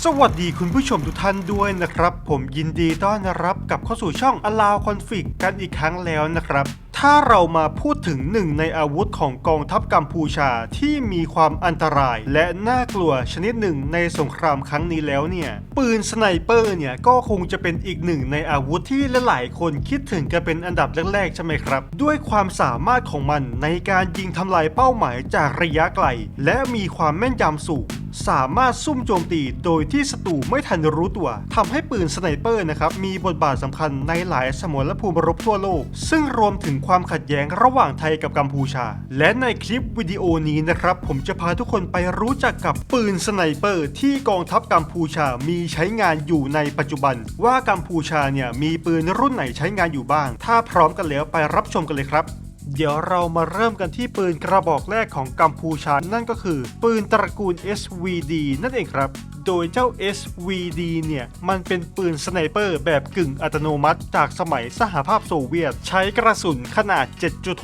สวัสดีคุณผู้ชมทุกท่านด้วยนะครับ ผมยินดีต้อนรับกลับเข้าสู่ช่อง Allow Config กันอีกครั้งแล้วนะครับ ถ้าเรามาพูดถึงหนึ่งในอาวุธของกองทัพกัมพูชาที่มีความอันตราย และน่ากลัวชนิดหนึ่งในสงครามครั้งนี้แล้วเนี่ย ปืนสไนเปอร์เนี่ยก็คงจะเป็นอีกหนึ่งในอาวุธที่หลายๆคนคิดถึงกันเป็นอันดับแรกๆใช่ไหมครับ ด้วยความสามารถของมันในการยิงทำลายเป้าหมายจากระยะไกล และมีความแม่นยำสูง สามารถซุ่มโจมตีโดยที่ศัตรูไม่ทันรู้ตัวทำให้ปืนสไนเปอร์นะครับมีบทบาทสำคัญในหลายสมรภูมิรบทั่วโลก ซึ่งรวมถึงความขัดแย้งระหว่างไทยกับกัมพูชา และในคลิปวิดีโอนี้นะครับ ผมจะพาทุกคนไปรู้จักกับปืนสไนเปอร์ ที่กองทัพกัมพูชามีใช้งานอยู่ในปัจจุบัน ว่ากัมพูชาเนี่ยมีปืนรุ่นไหนใช้งานอยู่บ้าง ถ้าพร้อมกันแล้วไปรับชมกันเลยครับ เดี๋ยวเรามาเริ่มกันที่ปืนกระบอกแรกของกัมพูชา นั่นก็คือ ปืนตระกูล SVD นั่นเองครับ โดยเจ้า SVD เนี่ย มันเป็นปืนสไนเปอร์แบบกึ่งอัตโนมัติ จากสมัยสหภาพโซเวียต ใช้กระสุนขนาด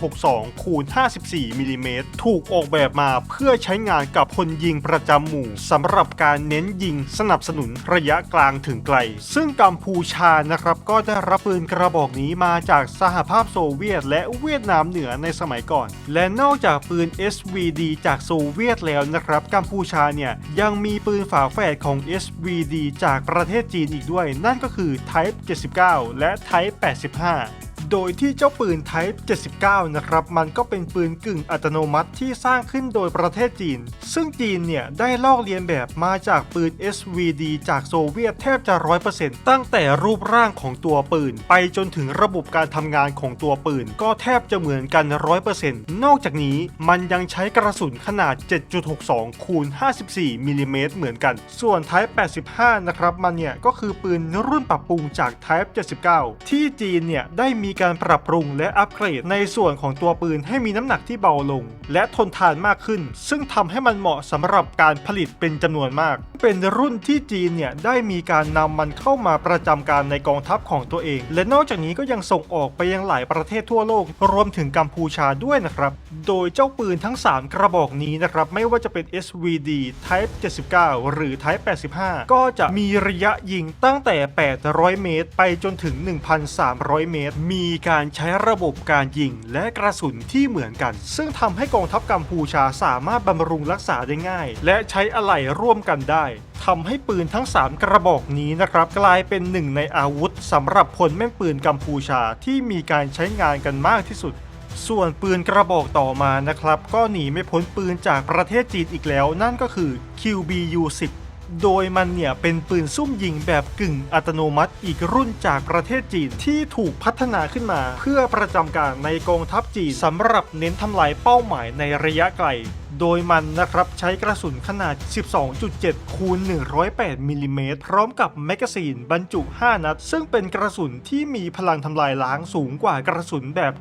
7.62 คูณ 54มิลลิเมตรถูกออกแบบมาเพื่อใช้งานกับคนยิงประจำหมู่สำหรับการเน้นยิงสนับสนุนระยะกลางถึงไกล ซึ่งกัมพูชานะครับก็ได้รับปืนกระบอกนี้มาจากสหภาพโซเวียต และเวียดนามเหนือในสมัยก่อน และนอกจากปืน SVD จากโซเวียตแล้วนะครับ กัมพูชาเนี่ยยังมีปืนฝาแฝดของ SVD จากประเทศจีนอีกด้วย นั่นก็คือ Type 79 และ Type 85 โดยที่เจ้าปืน Type 79 นะครับ มันก็เป็นปืนกึ่งอัตโนมัติที่สร้างขึ้นโดยประเทศจีน ซึ่งจีนเนี่ย ได้ลอกเลียนแบบมาจากปืน SVD จากโซเวียตแทบจะ 100%ตั้งแต่รูปร่างของตัวปืน ไปจนถึงระบบการทำงานของตัวปืน ก็แทบจะเหมือนกัน 100%นอกจากนี้มันยังใช้กระสุนขนาด 7.62 คูณ 54 มิลลิเมตรเหมือนกัน ส่วน Type 85 นะครับ มันเนี่ยก็คือปืนรุ่นปรับปรุงจาก Type 79 ที่จีนเนี่ยได้มีการปรับปรุงและอัปเกรดในส่วนของตัวปืนให้มีน้ำหนักที่เบาลง และทนทานมากขึ้น ซึ่งทำให้มันเหมาะสำหรับการผลิตเป็นจำนวนมาก เป็นรุ่นที่จีนเนี่ยได้มีการนำมันเข้ามาประจำการในกองทัพของตัวเอง และนอกจากนี้ก็ยังส่งออกไปยังหลายประเทศทั่วโลก รวมถึงกัมพูชาด้วยนะครับ โดยเจ้าปืนทั้ง 3 กระบอกนี้นะครับไม่ว่าจะเป็น SVD Type 79 หรือ Type 85 ก็จะมีระยะยิงตั้งแต่ 800 เมตร ไปจนถึง 1,300 เมตร มีีการใช้ระบบการยิงและกระสุนที่เหมือนกัน ซึ่งทำให้กองทัพกัมพูชาสามารถบำรุงรักษาได้ง่าย และใช้อะไหล่ร่วมกันได้ทำให้ปืนทั้ง 3 กระบอกนี้นะครับ กลายเป็นหนึ่งในอาวุธสำหรับพลแม่นปืนกัมพูชาที่มีการใช้งานกันมากที่สุดส่วนปืนกระบอกต่อมานะครับ ก็หนีไม่พ้นปืนจากประเทศจีนอีกแล้ว นั่นก็คือ QBU 10 โดยมันเนี่ยเป็นปืนซุ่มยิงแบบกึ่งอัตโนมัติอีกรุ่นจากประเทศจีนที่ถูกพัฒนาขึ้นมา เพื่อประจำการในกองทัพจีนสำหรับเน้นทำลายเป้าหมายในระยะไกลโดยมันนะครับใช้กระสุนขนาด 12.7 คูณ 108มิลลิเมตรพร้อมกับแมกกาซีนบรรจุ 5 นัด ซึ่งเป็นกระสุนที่มีพลังทำลายล้างสูงกว่ากระสุนแบบ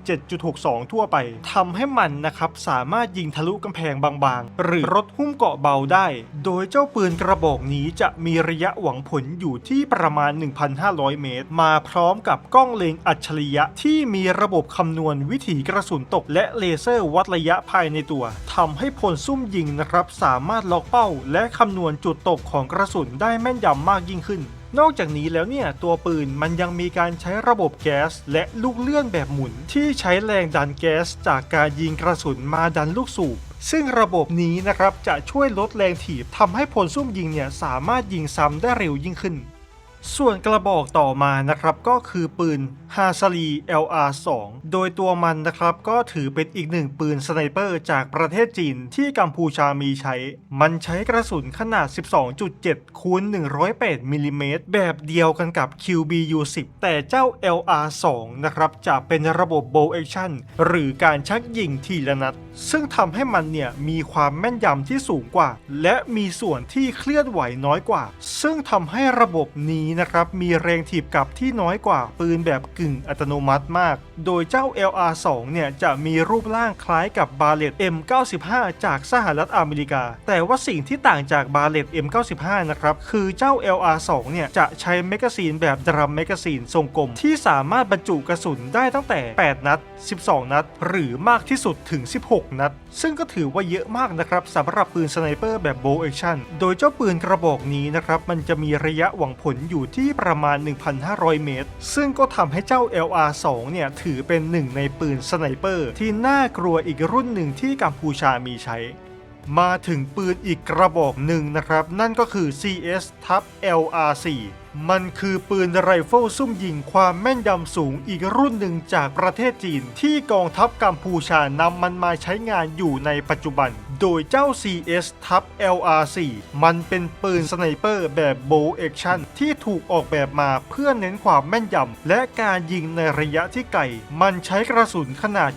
7.62 ทั่วไป ทำให้มันนะครับสามารถยิงทะลุกำแพงบางๆ หรือรถหุ้มเกาะเบาได้ โดยเจ้าปืนกระบอกนี้จะมีระยะหวังผลอยู่ที่ประมาณ 1,500 เมตร มาพร้อมกับกล้องเล็งอัจฉริยะที่มีระบบคำนวณวิถีกระสุนตกและเลเซอร์วัดระยะภายในตัวทำให้พลซุ่มยิงนะครับสามารถล็อกเป้า และคำนวณจุดตกของกระสุนได้แม่นยำมากยิ่งขึ้น นอกจากนี้แล้วเนี่ยตัวปืนมันยังมีการใช้ระบบแก๊สและลูกเลื่อนแบบหมุน ที่ใช้แรงดันแก๊สจากการยิงกระสุนมาดันลูกสูบซึ่งระบบนี้นะครับจะช่วยลดแรงถีบทำให้พลซุ่มยิงเนี่ยสามารถยิงซ้ำได้เร็วยิ่งขึ้น ส่วนกระบอกต่อมานะครับก็คือปืนฮาซารี LR2 โดยตัวมันนะครับก็ถือเป็นอีกหนึ่งปืนสไนเปอร์จากประเทศจีนที่กัมพูชามีใช้ มันใช้กระสุนขนาด 12.7 คูณ 108 มิลลิเมตรแบบเดียวกันกับ QBU 10 แต่เจ้า LR2 นะครับจะเป็นระบบ bow action หรือการชักยิงทีละนัด ซึ่งทำให้มันเนี่ยมีความแม่นยำที่สูงกว่า และมีส่วนที่เคลื่อนไหวน้อยกว่า ซึ่งทำให้ระบบนี้นะครับมีแรงถีบกลับที่น้อยกว่าปืนแบบกึ่งอัตโนมัติมาก โดยเจ้า LR2 เนี่ยจะมีรูปร่างคล้ายกับบาเลต M95 จากสหรัฐอเมริกา แต่ว่าสิ่งที่ต่างจากบาเลต M95 นะครับคือเจ้า LR2 เนี่ยจะใช้แมกกาซีนแบบดรัมแมกกาซีนทรงกลม ที่สามารถบรรจุกระสุนได้ตั้งแต่ 8 นัด 12 นัด หรือมากที่สุดถึง 16 นัด ซึ่งก็ถือว่าเยอะมากนะครับสำหรับปืนสไนเปอร์แบบโบว์แอคชั่นโดยเจ้าปืนกระบอกนี้นะครับมันจะมีระยะหวังผลอยู่ที่ประมาณ 1,500 เมตร ซึ่งก็ทำให้เจ้า LR2 เนี่ยถือเป็นหนึ่งในปืนสไนเปอร์ที่น่ากลัวอีกรุ่นหนึ่งที่กัมพูชามีใช้ มาถึงปืนอีกกระบอกหนึ่งนะครับ นั่นก็คือ CS ทับ LR4 มันคือปืนไรเฟิลซุ่มยิงความแม่นยำสูงอีกรุ่นหนึ่งจากประเทศจีน ที่กองทัพกัมพูชานำมันมาใช้งานอยู่ในปัจจุบัน โดยเจ้า CS ทับ LR4 มันเป็นปืนสไนเปอร์แบบโบเอ็กชั่นที่ถูกออกแบบมาเพื่อเน้นความแม่นยำและการยิงในระยะที่ไกล มันใช้กระสุนขนาด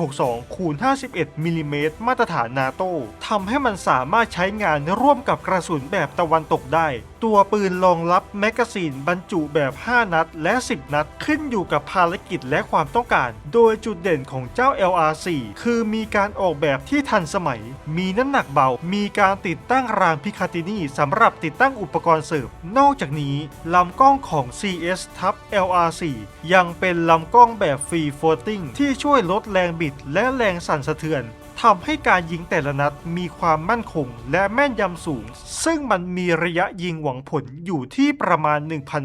7.62 คูณ 51มิลลิเมตรมาตรฐานนาโต้ทำให้มันสามารถใช้งานร่วมกับกระสุนแบบตะวันตกได้ ตัวปืนรองรับแมกกาซีนบรรจุแบบ 5 นัด และ 10 นัด ขึ้นอยู่กับภารกิจและความต้องการ โดยจุดเด่นของเจ้า LR4 คือมีการออกแบบที่ทันสมัย มีน้ำหนักเบา มีการติดตั้งรางพิคาตินีสำหรับติดตั้งอุปกรณ์เสริมนอกจากนี้ลำกล้องของ CS ทับ LR4 ยังเป็นลำกล้องแบบฟรีโฟลติ้งที่ช่วยลดแรงบิดและแรงสั่นสะเทือน ทำให้การยิงแต่ละนัดมีความมั่นคงและแม่นยำสูง ซึ่งมันมีระยะยิงหวังผลอยู่ที่ประมาณ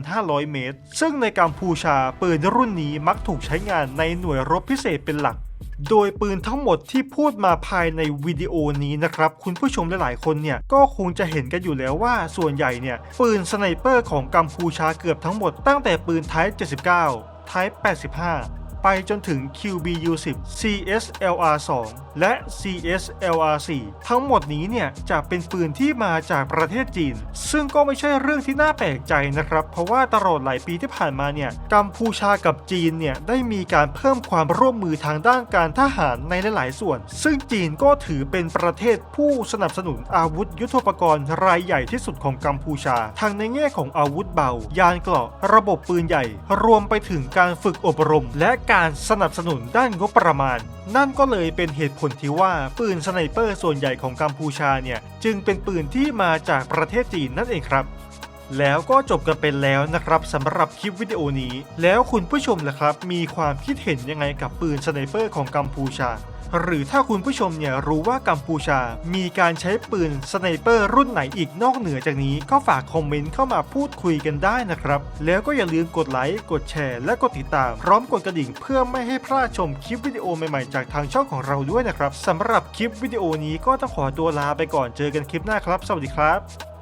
1,500 เมตร ซึ่งในกัมพูชาปืนรุ่นนี้มักถูกใช้งานในหน่วยรบพิเศษเป็นหลัก โดยปืนทั้งหมดที่พูดมาภายในวิดีโอนี้นะครับ คุณผู้ชมหลายๆคนเนี่ยก็คงจะเห็นกันอยู่แล้วว่าส่วนใหญ่เนี่ยปืนสไนเปอร์ของกัมพูชาเกือบทั้งหมดตั้งแต่ปืน Type 79 Type 85 ไปจนถึง QBU10 CSLR2 และ CSLR4 ทั้งหมดนี้เนี่ยจะเป็นปืนที่มาจากประเทศจีน ซึ่งก็ไม่ใช่เรื่องที่น่าแปลกใจนะครับ เพราะว่าตลอดหลายปีที่ผ่านมาเนี่ยกัมพูชากับจีนเนี่ยได้มีการเพิ่มความร่วมมือทางด้านการทหารในหลาย ๆ ส่วน ซึ่งจีนก็ถือเป็นประเทศผู้สนับสนุนอาวุธยุทโธปกรณ์รายใหญ่ที่สุดของกัมพูชา ทั้งในแง่ของอาวุธเบา ยานเกราะ ระบบปืนใหญ่ รวมไปถึงการฝึกอบรมและการสนับสนุนด้านงบประมาณ นั่นก็เลยเป็นเหตุผลที่ว่าปืนสไนเปอร์ส่วนใหญ่ของกัมพูชาเนี่ยจึงเป็นปืนที่มาจากประเทศจีนนั่นเองครับ แล้วก็จบกันไปแล้วนะครับสำหรับคลิปวิดีโอนี้ แล้วคุณผู้ชมล่ะครับ มีความคิดเห็นยังไงกับปืนสไนเปอร์ของกัมพูชา หรือถ้าคุณผู้ชมเนี่ยรู้ว่ากัมพูชา มีการใช้ปืนสไนเปอร์รุ่นไหนอีกนอกเหนือจากนี้ก็ฝากคอมเมนต์เข้ามาพูดคุยกันได้นะครับ แล้วก็อย่าลืมกดไลค์ กดแชร์ และกดติดตาม พร้อมกดกระดิ่งเพื่อไม่ให้พลาดชมคลิปวิดีโอใหม่ๆ จากทางช่องของเราด้วยนะครับสำหรับคลิปวิดีโอนี้ก็ต้องขอตัวลาไปก่อนเจอกันคลิปหน้าครับ สวัสดีครับ